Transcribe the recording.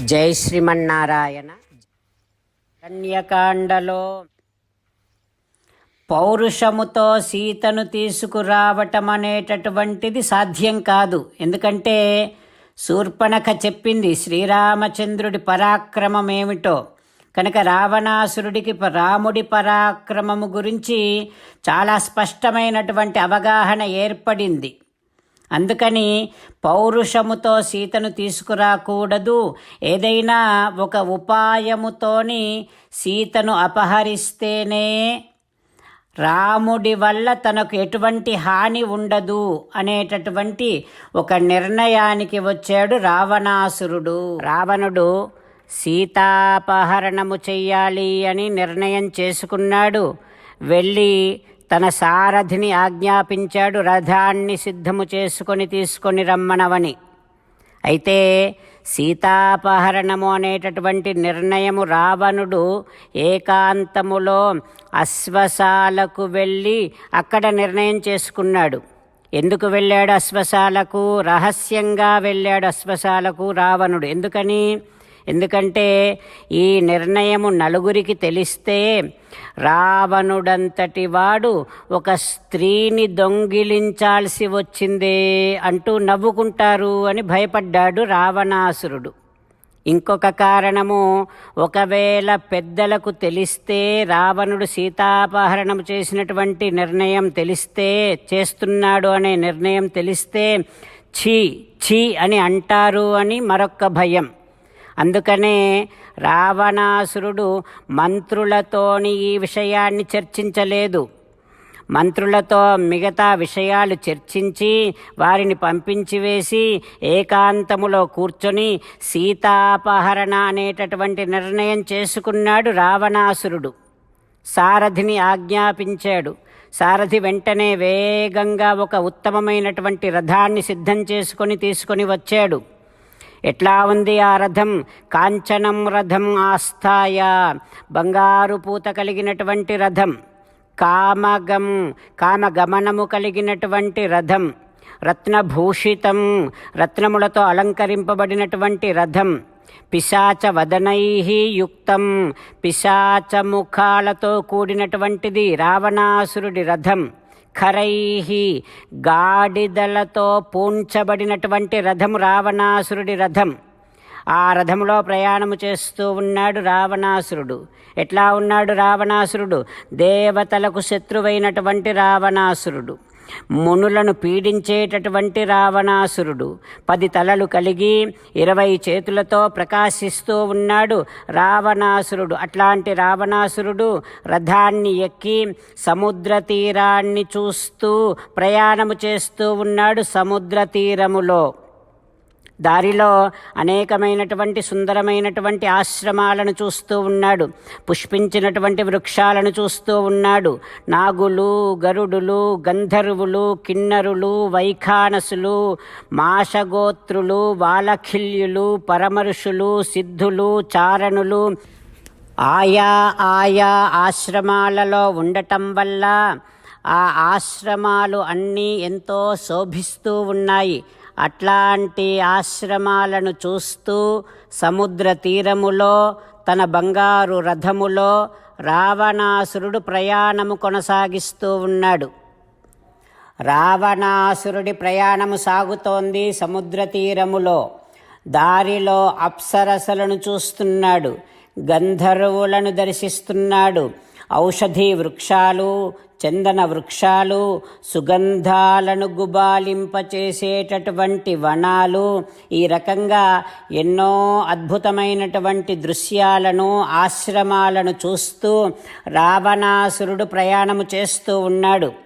జై శ్రీమన్నారాయణ. కన్యకాండలో పౌరుషముతో సీతను తీసుకురావటం అనేటటువంటిది సాధ్యం కాదు. ఎందుకంటే శూర్పణఖ చెప్పింది శ్రీరామచంద్రుడి పరాక్రమం ఏమిటో కనుక రావణాసురుడికి రాముడి పరాక్రమము గురించి చాలా స్పష్టమైనటువంటి అవగాహన ఏర్పడింది. అందుకని పౌరుషముతో సీతను తీసుకురాకూడదు. ఏదైనా ఒక ఉపాయముతోని సీతను అపహరిస్తేనే రాముడి వల్ల తనకు ఎటువంటి హాని ఉండదు అనేటటువంటి ఒక నిర్ణయానికి వచ్చాడు రావణాసురుడు. రావణుడు సీతాపహరణము చెయ్యాలి అని నిర్ణయం చేసుకున్నాడు. వెళ్ళి తన సారథిని ఆజ్ఞాపించాడు రథాన్ని సిద్ధము చేసుకొని తీసుకొని రమ్మనవని. అయితే సీతాపహరణము అనేటటువంటి నిర్ణయము రావణుడు ఏకాంతములో అశ్వశాలకు వెళ్ళి అక్కడ నిర్ణయం చేసుకున్నాడు. ఎందుకు వెళ్ళాడు అశ్వశాలకు? రహస్యంగా వెళ్ళాడు అశ్వశాలకు రావణుడు. ఎందుకని? ఎందుకంటే ఈ నిర్ణయము నలుగురికి తెలిస్తే రావణుడంతటి వాడు ఒక స్త్రీని దొంగిలించాల్సి వచ్చిందే అంటూ నవ్వుకుంటారు అని భయపడ్డాడు రావణాసురుడు. ఇంకొక కారణము ఒకవేళ పెద్దలకు తెలిస్తే రావణుడు సీతాపహరణం చేసినటువంటి నిర్ణయం తెలిస్తే చేస్తున్నాడు అనే నిర్ణయం తెలిస్తే ఛీ ఛీ అని అంటారు అని మరొక్క భయం. అందుకనే రావణాసురుడు మంత్రులతోని ఈ విషయాన్ని చర్చించలేదు. మంత్రులతో మిగతా విషయాలు చర్చించి వారిని పంపించి వేసి ఏకాంతములో కూర్చొని సీతాపహరణ అనేటటువంటి నిర్ణయం చేసుకున్నాడు రావణాసురుడు. సారథిని ఆజ్ఞాపించాడు. సారథి వెంటనే వేగంగా ఒక ఉత్తమమైనటువంటి రథాన్ని సిద్ధం చేసుకొని తీసుకొని వచ్చాడు. ఎట్లా ఉంది ఆ రథం? కాంచనం రథం ఆస్థాయ. బంగారు పూత కలిగినటువంటి రథం. కామగం కామగమనము కలిగినటువంటి రథం. రత్నభూషితం రత్నములతో అలంకరింపబడినటువంటి రథం. పిశాచ వదనై యుక్తం. పిశాచ ముఖాలతో కూడినటువంటిది రావణాసురుడి రథం. ఖరై గాడిదలతో పూంచబడినటువంటి రథం రావణాసురుడి రథం. ఆ రథంలో ప్రయాణము చేస్తూ ఉన్నాడు రావణాసురుడు. ఎట్లా ఉన్నాడు రావణాసురుడు? దేవతలకు శత్రువైనటువంటి రావణాసురుడు. మునులను పీడించేటటువంటి రావణాసురుడు. పది తలలు కలిగి ఇరవై చేతులతో ప్రకాశిస్తూ ఉన్నాడు రావణాసురుడు. అట్లాంటి రావణాసురుడు రథాన్ని ఎక్కి సముద్ర తీరాన్ని చూస్తూ ప్రయాణము చేస్తూ ఉన్నాడు సముద్ర తీరములో. దారిలో అనేకమైనటువంటి సుందరమైనటువంటి ఆశ్రమాలను చూస్తూ ఉన్నాడు. పుష్పించినటువంటి వృక్షాలను చూస్తూ ఉన్నాడు. నాగులు గరుడులు గంధర్వులు కిన్నరులు వైఖానసులు మాషగోత్రులు వాలఖిల్యులు పరమరుషులు సిద్ధులు చారణులు ఆయా ఆయా ఆశ్రమాలలో ఉండటం వల్ల ఆ ఆశ్రమాలు అన్నీ ఎంతో శోభిస్తూ ఉన్నాయి. అట్లాంటి ఆశ్రమాలను చూస్తూ సముద్ర తీరములో తన బంగారు రథములో రావణాసురుడు ప్రయాణము కొనసాగిస్తూ ఉన్నాడు. రావణాసురుడి ప్రయాణము సాగుతోంది సముద్ర తీరములో. దారిలో అప్సరసలను చూస్తున్నాడు గంధర్వులను దర్శిస్తున్నాడు ఔషధి వృక్షాలు చందన వృక్షాలు సుగంధాలను గుబాలింపచేసేటటువంటి వనాలు ఈ రకంగా ఎన్నో అద్భుతమైనటువంటి దృశ్యాలను ఆశ్రమాలను చూస్తూ రావణాసురుడు ప్రయాణము చేస్తూ ఉన్నాడు.